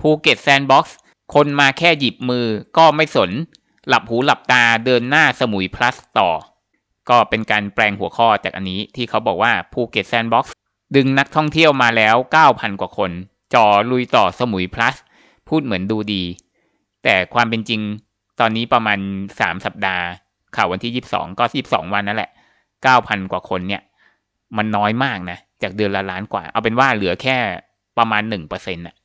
ภูเก็ตแซนด์บ็อกซ์คนมาแค่หยิบมือก็ไม่สน หลับหูหลับตาเดินหน้าสมุยพลัสต่อ ก็เป็นการแปลงหัวข้อจากอันนี้ที่เขาบอกว่าภูเก็ตแซนด์บ็อกซ์ดึงนักท่องเที่ยวมาแล้ว 9,000 กว่าคน จ่อลุยต่อสมุยพลัสพูดเหมือนดูดี แต่ความเป็นจริงตอนนี้ประมาณ 3 สัปดาห์ ข่าววันที่ 22 ก็ 22 วันนั่นแหละ 9,000 กว่าคนเนี่ย มันน้อยมากนะ จากเดือนละล้านกว่า เอาเป็นว่าเหลือแค่ประมาณ 1%น่ะ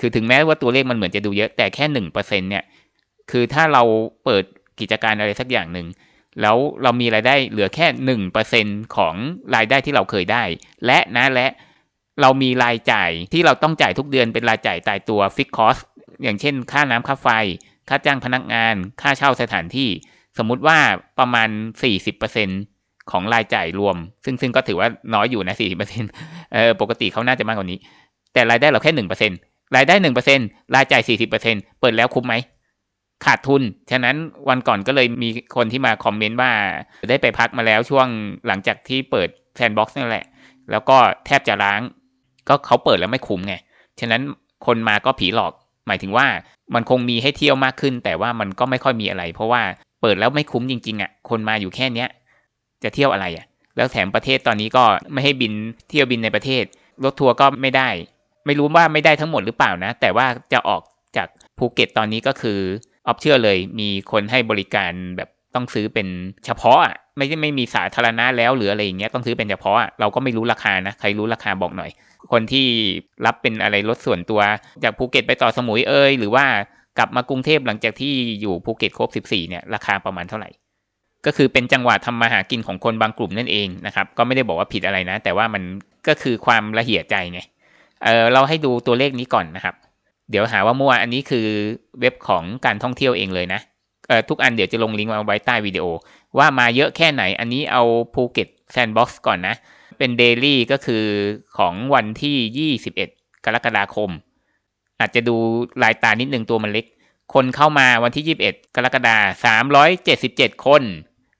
คือถึงแม้ว่าตัวเลขมันเหมือนจะดูเยอะแต่แค่หนึ่งเปอร์เซ็นเนี่ย คือถ้าเราเปิดกิจการอะไรสักอย่างหนึ่ง แล้วเรามีรายได้เหลือแค่หนึ่งเปอร์เซ็นของรายได้ที่เราเคยได้ และนะและเรามีรายจ่ายที่เราต้องจ่ายทุกเดือนเป็นรายจ่ายตายตัวฟิกคอสอย่างเช่น ค่าน้ำค่าไฟ ค่าจ้างพนักงาน ค่าเช่าสถานที่ สมมุติว่าประมาณ 40%ของรายจ่ายรวม ซึ่งซึ่งก็ถือว่าน้อยอยู่นะ40%เออปกติเขาน่าจะมากกว่านี้ แต่รายได้เราแค่1% รายได้หนึ่งเปอร์เซ็นรายจ่ายสี่สิบเปอร์เซ็นเปิดแล้วคุ้มไหม ขาดทุน ฉะนั้นวันก่อนก็เลยมีคนที่มาคอมเมนต์ว่าได้ไปพักมาแล้วช่วงหลังจากที่เปิดแซนบ็อกซ์นั่นแหละ แล้วก็แทบจะล้าง ก็เขาเปิดแล้วไม่คุ้มไง ฉะนั้นคนมาก็ผีหลอก หมายถึงว่ามันคงมีให้เที่ยวมากขึ้น แต่ว่ามันก็ไม่ค่อยมีอะไร เพราะว่าเปิดแล้วไม่คุ้มจริงๆอะ คนมาอยู่แค่เนี้ย จะเที่ยวอะไรอะ แล้วแถมประเทศตอนนี้ก็ไม่ให้บินเที่ยวบินในประเทศ รถทัวร์ก็ไม่ได้ ไม่รู้ว่าไม่ได้ทั้งหมดหรือเปล่านะ แต่ว่าจะออกจากภูเก็ตตอนนี้ก็คือออฟเชื่อเลย มีคนให้บริการแบบต้องซื้อเป็นเฉพาะอะไม่ใช่ไม่มีสาธารณะแล้วหรืออะไรอย่างเงี้ยต้องซื้อเป็นเฉพาะอะเราก็ไม่รู้ราคานะใครรู้ราคาบอกหน่อย คนที่รับเป็นอะไรรถส่วนตัวจากภูเก็ตไปต่อสมุยเอ่ยหรือว่ากลับมากรุงเทพหลังจากที่อยู่ภูเก็ตครบ 14เนี่ยราคาประมาณเท่าไหร่ก็คือเป็นจังหวะทำมาหากินของคนบางกลุ่มนั่นเองนะครับ ก็ไม่ได้บอกว่าผิดอะไรนะ แต่ว่ามันก็คือความละเหี่ยใจไง เออเราให้ดูตัวเลขนี้ก่อนนะครับ เดี๋ยวหาว่ามั่วอันนี้คือเว็บของการท่องเที่ยวเองเลยนะเออทุกอันเดี๋ยวจะลงลิงก์มาไว้ใต้วิดีโอ ว่ามาเยอะแค่ไหนอันนี้เอาภูเก็ตแซนด์บ็อกซ์ก่อนนะ เป็นเดลี่ก็คือของวันที่ 21 กรกฎาคม อาจจะดูลายตานิดนึงตัวมันเล็ก คนเข้ามาวันที่ 21 กรกฎาคม377 คน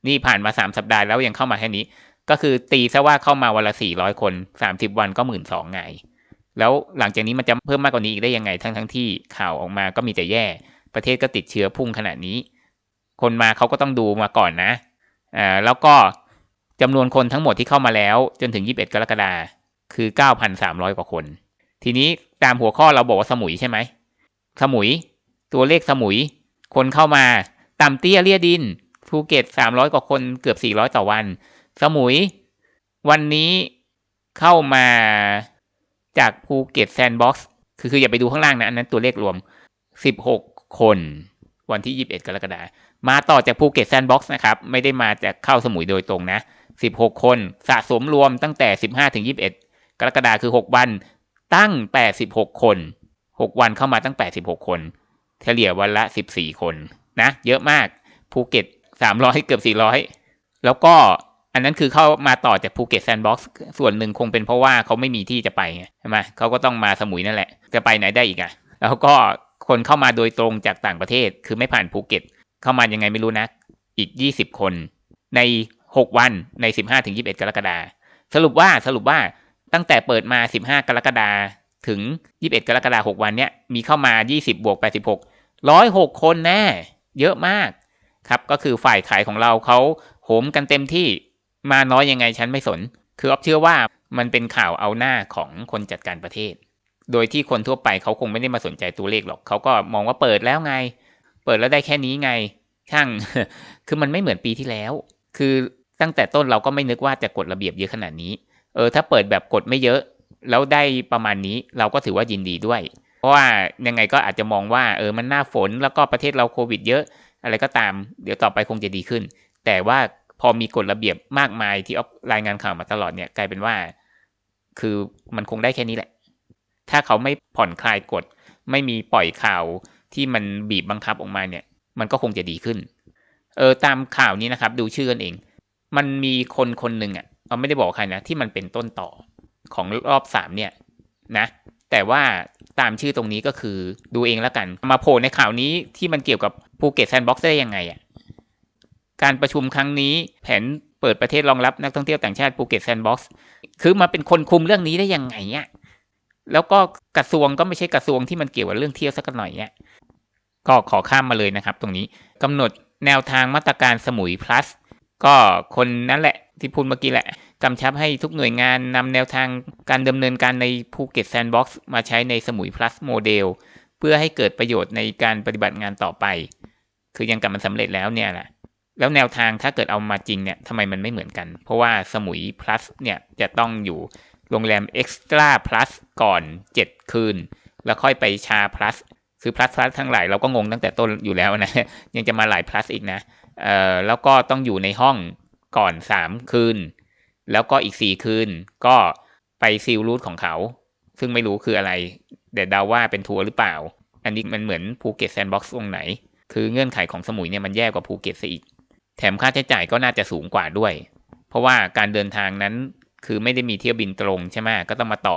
นี่ผ่านมา 3 สัปดาห์แล้วยังเข้ามาแค่นี้ ก็คือตีซะว่าเข้ามาวันละ400 คน 30 วันก็1 2ื่นสองไง แล้วหลังจากนี้มันจะเพิ่มมากกว่านี้อีกได้ยังไงทั้งทั้งที่ข่าวออกมาก็มีแต่แย่ ประเทศก็ติดเชื้อพุ่งขนาดนี้ คนมาเขาก็ต้องดูมาก่อนนะอ่าแล้วก็จำนวนคนทั้งหมดที่เข้ามาแล้วจนถึง 21 กรกฎาคือ 9,300 กว่าคน ทีนี้ตามหัวข้อเราบอกว่าสมุยใช่ไหม สมุย ตัวเลขสมุย คนเข้ามาต่ำเตี้ยเลียดิน ภูเก็ต 300 กว่าคนเกือบ 400 ต่อวัน สมุย วันนี้เข้ามา จากภูเก็ตแซนด์บ็อกซ์คือคืออย่าไปดูข้างล่างนะ อันนั้นตัวเลขรวม 16 คนวันที่ 21 กรกฎาคมมาต่อจากภูเก็ตแซนด์บ็อกซ์นะครับ ไม่ได้มาจากเข้าสมุยโดยตรงนะ 16 คนสะสมรวมตั้งแต่ 15 ถึง 21 กรกฎาคมคือ 6 วันตั้ง 86 คน 6 วันเข้ามาตั้ง 86 คน เฉลี่ยวันละ 14 คนนะ เยอะมากภูเก็ต 300 เกือบ 400 แล้วก็ อันนั้นคือเข้ามาต่อจากภูเก็ตแซนด์บ็อกซ์ส่วนหนึ่งคงเป็นเพราะว่าเขาไม่มีที่จะไปไงใช่ไหมเขาก็ต้องมาสมุยนั่นแหละ จะไปไหนได้อีกอะ่ะ แล้วก็คนเข้ามาโดยตรงจากต่างประเทศ คือไม่ผ่านภูเก็ต เข้ามายังไงไม่รู้นะ อีกยี่สิบคน ในหกวันในสิบห้าถึงยีิบเอ็ดกรกฎาสรุปว่าสรุปว่าตั้งแต่เปิดมาสิบห้ากรกฎาถึงยีิบเอ็ดกรกฎาหกวันเนี้ยมีเข้ามายี่สิบบวกแปดสิบหกร้อยหกคนแน่ เยอะมากครับ ก็คือฝ่ายขายของเราเขาโหมกันเต็มที่ มาน้อยยังไงฉันไม่สน คืออ๊อฟเชื่อว่ามันเป็นข่าวเอาหน้าของคนจัดการประเทศ โดยที่คนทั่วไปเขาคงไม่ได้มาสนใจตัวเลขหรอก เขาก็มองว่าเปิดแล้วไง เปิดแล้วได้แค่นี้ไง ช่าง คือมันไม่เหมือนปีที่แล้ว คือตั้งแต่ต้นเราก็ไม่นึกว่าจะกฎระเบียบเยอะขนาดนี้ เออ ถ้าเปิดแบบกฎไม่เยอะ แล้วได้ประมาณนี้เราก็ถือว่ายินดีด้วย เพราะว่ายังไงก็อาจจะมองว่าเออมันหน้าฝนแล้วก็ประเทศเราโควิด เยอะ อะไรก็ตาม เดี๋ยวต่อไปคงจะดีขึ้น แต่ว่า พอมีกฎระเบียบมากมายที่ออรายงานข่าวมาตลอดเนี่ยกลายเป็นว่า คือมันคงได้แค่นี้แหละ ถ้าเขาไม่ผ่อนคลายกฎ ไม่มีปล่อยข่าวที่มันบีบบังคับออกมาเนี่ย มันก็คงจะดีขึ้น เออตามข่าวนี้นะครับ ดูชื่อกันเอง มันมีคนคนหนึ่งอะเราไม่ได้บอกใครนะที่มันเป็นต้นต่อของรอบสามเนี่ยนะ แต่ว่าตามชื่อตรงนี้ก็คือดูเองแล้วกัน มาโผล่ในข่าวนี้ที่มันเกี่ยวกับภูเก็ตแซนด์บ็อกซ์ได้ยังไงอะ การประชุมครั้งนี้แผนเปิดประเทศรองรับนักท่องเที่ยวต่างชาติภูเก็ตแซนด์บ็อกซ์คือมาเป็นคนคุมเรื่องนี้ได้ยังไงเนี่ยแล้วก็กระทรวงก็ไม่ใช่กระทรวงที่มันเกี่ยวกับเรื่องเที่ยวสักหน่อยเนี่ยก็ขอข้ามมาเลยนะครับ ตรงนี้กำหนดแนวทางมาตรการสมุย plus ก็คนนั้นแหละที่พูดเมื่อกี้แหละกำชับให้ทุกหน่วยงานนำแนวทางการดำเนินการในภูเก็ตแซนด์บ็อกซ์มาใช้ในสมุย plus โมเดลเพื่อให้เกิดประโยชน์ในการปฏิบัติงานต่อไป คือยังกับมันสำเร็จแล้วเนี่ยแหละ แล้วแนวทางถ้าเกิดเอามาจริงเนี่ยทำไมมันไม่เหมือนกัน เพราะว่าสมุย plus เนี่ยจะต้องอยู่โรงแรม extra plus ก่อน 7 คืน แล้วค่อยไปชา plus คือ plus plus ทั้งหลายเราก็งงตั้งแต่ต้นอยู่แล้วนะ ยังจะมาหลาย plus อีกนะเอ่อแล้วก็ต้องอยู่ในห้องก่อน 3 คืน แล้วก็อีก 4 คืน ก็ไปซิลรูทของเขา ซึ่งไม่รู้คืออะไร เดี๋ยวเดาว่าเป็นทัวร์หรือเปล่า อันนี้มันเหมือนภูเก็ตแซนด์บ็อกซ์ตรงไหน คือเงื่อนไขของสมุยเนี่ยมันแย่กว่าภูเก็ตซะอีก แถมค่าใช้จ่ายก็น่าจะสูงกว่าด้วย เพราะว่าการเดินทางนั้นคือไม่ได้มีเที่ยวบินตรงใช่ไหมก็ต้องมาต่อ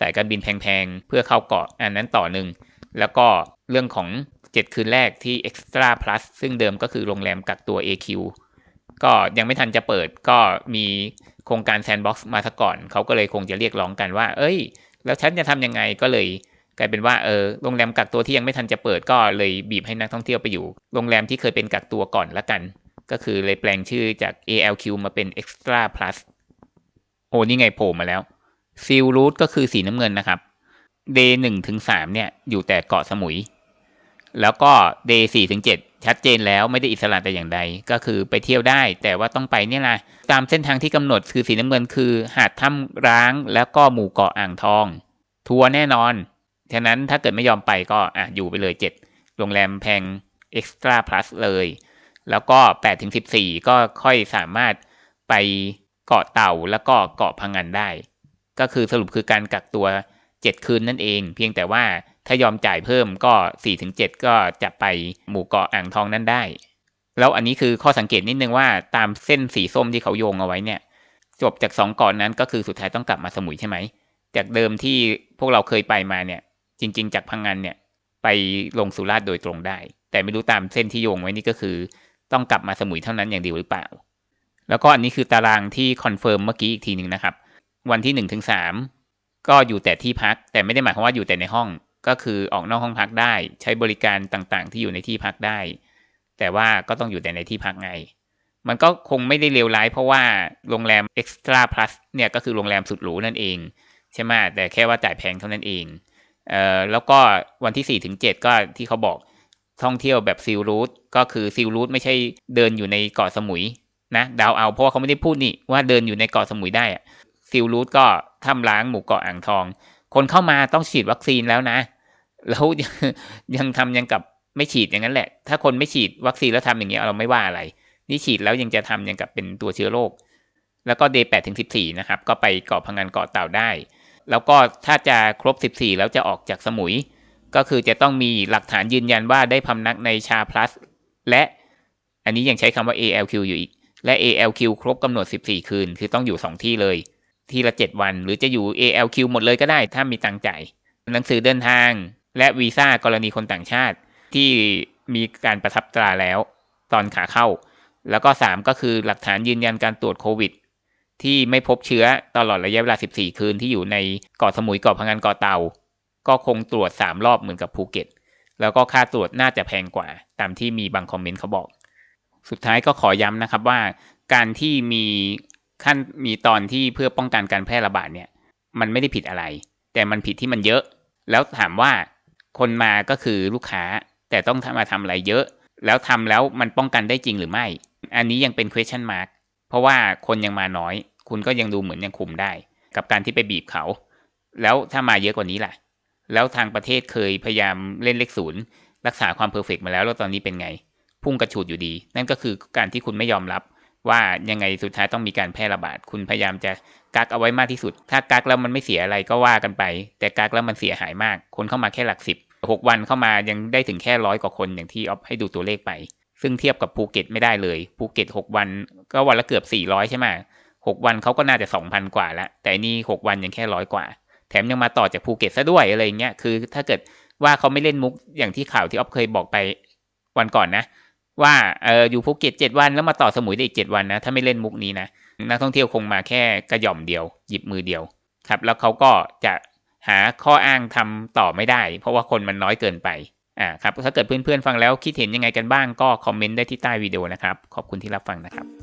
สายการบินแพงๆ เพื่อเข้าเกาะอันนั้นต่อหนึ่ง แล้วก็เรื่องของ 7 คืนแรกที่ Extra Plus ซึ่งเดิมก็คือโรงแรมกักตัว AQ ก็ยังไม่ทันจะเปิดก็มีโครงการแซนด์บ็อกซ์มาซะก่อน เขาก็เลยคงจะเรียกร้องกันว่า เอ้ย แล้วฉันจะทำยังไงก็เลย กลายเป็นว่าเออโรงแรมกักตัวที่ยังไม่ทันจะเปิดก็เลยบีบให้นักท่องเที่ยวไปอยู่ โรงแรมที่เคยเป็นกักตัวก่อนละกัน ก็คือเลยแปลงชื่อจาก ALQ มาเป็น Extra Plus โอ้นี่ไงโผล่มาแล้วซิลรูทก็คือสีน้ำเงินนะครับเดย์หนึ่งถึงสามเนี่ยอยู่แต่เกาะสมุย แล้วก็เดย์สี่ถึงเจ็ดชัดเจนแล้วไม่ได้อิสระแต่อย่างใด ก็คือไปเที่ยวได้ แต่ว่าต้องไปเนี่ยนะตามเส้นทางที่กำหนดคือสีน้ำเงินคือหาดถ้ำร้างแล้วก็หมู่เกาะอ่างทอง ทัวร์แน่นอน ฉะนั้นถ้าเกิดไม่ยอมไปก็อะอยู่ไปเลยเจ็ดโรงแรมแพงเอ็กซ์ตร้าพลัสเลย แล้วก็แปดถึงสิบสี่ก็ค่อยสามารถไปเกาะเต่าแล้วก็เกาะพังงานได้ ก็คือสรุปคือการกักตัว 7 คืนนั่นเอง เพียงแต่ว่าถ้ายอมจ่ายเพิ่มก็4ถึง7ก็จะไปหมู่เกาะอ่างทองนั่นได้ แล้วอันนี้คือข้อสังเกตนิดนึงว่าตามเส้นสีส้มที่เขาโยงเอาไว้เนี่ย จบจาก2เกาะนนั้นก็คือสุดท้ายต้องกลับมาสมุยใช่ไหม จากเดิมที่พวกเราเคยไปมาเนี่ย จริง ๆ จากพังงานเนี่ยไปลงสุราษฎร์โดยตรงได้ แต่ไม่รู้ตามเส้นที่โยงไว้นี่ก็คือ ต้องกลับมาสมุยเท่านั้นอย่างเดียวหรือเปล่า แล้วก็อันนี้คือตารางที่คอนเฟิร์มเมื่อกี้อีกทีหนึ่งนะครับ วันที่หนึ่งถึงสามก็อยู่แต่ที่พัก แต่ไม่ได้หมายความว่าอยู่แต่ในห้อง ก็คือออกนอกห้องพักได้ ใช้บริการต่างๆ ที่อยู่ในที่พักได้ แต่ว่าก็ต้องอยู่แต่ในที่พักไง มันก็คงไม่ได้เลวร้ายเพราะว่าโรงแรม Extra Plus เนี่ยก็คือโรงแรมสุดหรูนั่นเองใช่ไหมแต่แค่ว่าจ่ายแพงเท่านั้นเองเอ่อแล้วก็วันที่4ถึง7ก็ที่เขาบอก ท่องเที่ยวแบบซิลรูทก็คือซิลรูทไม่ใช่เดินอยู่ในเกาะสมุยนะดาวเอาเพราะว่าเขาไม่ได้พูดนี่ว่าเดินอยู่ในเกาะสมุยได้อะซิลรูทก็ทำล้างหมู่เกาะอ่างทอง คนเข้ามาต้องฉีดวัคซีนแล้วนะ แล้วยังยังทำยังกับไม่ฉีดอย่างนั้นแหละ ถ้าคนไม่ฉีดวัคซีนแล้วทำอย่างเงี้ยเราไม่ว่าอะไร นี่ฉีดแล้วยังจะทำยังกับเป็นตัวเชื้อโรคแล้วก็เดย์แปดถึงสิบสี่นะครับ ก็ไปเกาะพังงานเกาะเต่าได้ แล้วก็ถ้าจะครบสิบสี่แล้วจะออกจากสมุย ก็คือจะต้องมีหลักฐานยืนยันว่าได้พำนักในชาพลัสและอันนี้ยังใช้คำว่า ALQ อยู่อีก และ ALQ ครบกำหนด 14 คืน คือต้องอยู่ 2 ที่เลย ที่ละ 7 วัน หรือจะอยู่ ALQ หมดเลยก็ได้ ถ้ามีตังจ่าย หนังสือเดินทาง และวีซ่ากรณีคนต่างชาติ ที่มีการประทับตราแล้ว ตอนขาเข้า แล้วก็ 3 ก็คือหลักฐานยืนยันการตรวจโควิด ที่ไม่พบเชื้อตลอดระยะเวลา 14 คืนที่อยู่ในเกาะสมุยเกาะพังงานเกาะเต่า ก็คงตรวจ 3 รอบเหมือนกับภูเก็ต แล้วก็ค่าตรวจน่าจะแพงกว่า ตามที่มีบางคอมเมนต์เขาบอก สุดท้ายก็ขอย้ำนะครับว่า การที่มีขั้นมีตอนที่เพื่อป้องกันการแพร่ระบาดเนี่ย มันไม่ได้ผิดอะไร แต่มันผิดที่มันเยอะ แล้วถามว่าคนมาก็คือลูกค้า แต่ต้องมาทำอะไรเยอะ แล้วทำแล้วมันป้องกันได้จริงหรือไม่ อันนี้ยังเป็น question mark เพราะว่าคนยังมาน้อย คุณก็ยังดูเหมือนยังคุมได้ กับการที่ไปบีบเขา แล้วถ้ามาเยอะกว่านี้ล่ะ แล้วทางประเทศเคยพยายามเล่นเลขศูนย์รักษาความเพอร์เฟกมาแล้วแล้วตอนนี้เป็นไง พุ่งกระฉูดอยู่ดี นั่นก็คือการที่คุณไม่ยอมรับ ว่ายังไงสุดท้ายต้องมีการแพร่ระบาด คุณพยายามจะกักเอาไว้มากที่สุด ถ้ากักแล้วมันไม่เสียอะไรก็ว่ากันไป แต่กักแล้วมันเสียหายมาก คนเข้ามาแค่หลักสิบหกวันเข้ามายังได้ถึงแค่ร้อยกว่าคนอย่างที่ออฟให้ดูตัวเลขไป ซึ่งเทียบกับภูเก็ตไม่ได้เลยภูเก็ตหกวัน ก็วันละเกือบสี่ร้อยใช่ไหมหกวันเขาก็น่าจะสองพันกว่าแล้วแต่นี่หกวันยังแค่ร้อยกว่า แถมยังมาต่อจากภูเก็ตซะด้วยอะไรเงี้ยคือ ถ้าเกิดว่าเขาไม่เล่นมุกอย่างที่ข่าวที่ออฟเคยบอกไปวันก่อนนะ ว่าเอออยู่ภูเก็ตเจ็ดวันแล้วมาต่อสมุยได้อีกเจ็ดวันนะ ถ้าไม่เล่นมุกนี้นะนักท่องเที่ยวคงมาแค่กระหย่อมเดียว หยิบมือเดียวครับ แล้วเขาก็จะหาข้ออ้างทำต่อไม่ได้ เพราะว่าคนมันน้อยเกินไปอ่าครับถ้าเกิดเพื่อนๆฟังแล้วคิดเห็นยังไงกันบ้างก็คอมเมนต์ได้ที่ใต้วิดีโอนะครับ ขอบคุณที่รับฟังนะครับ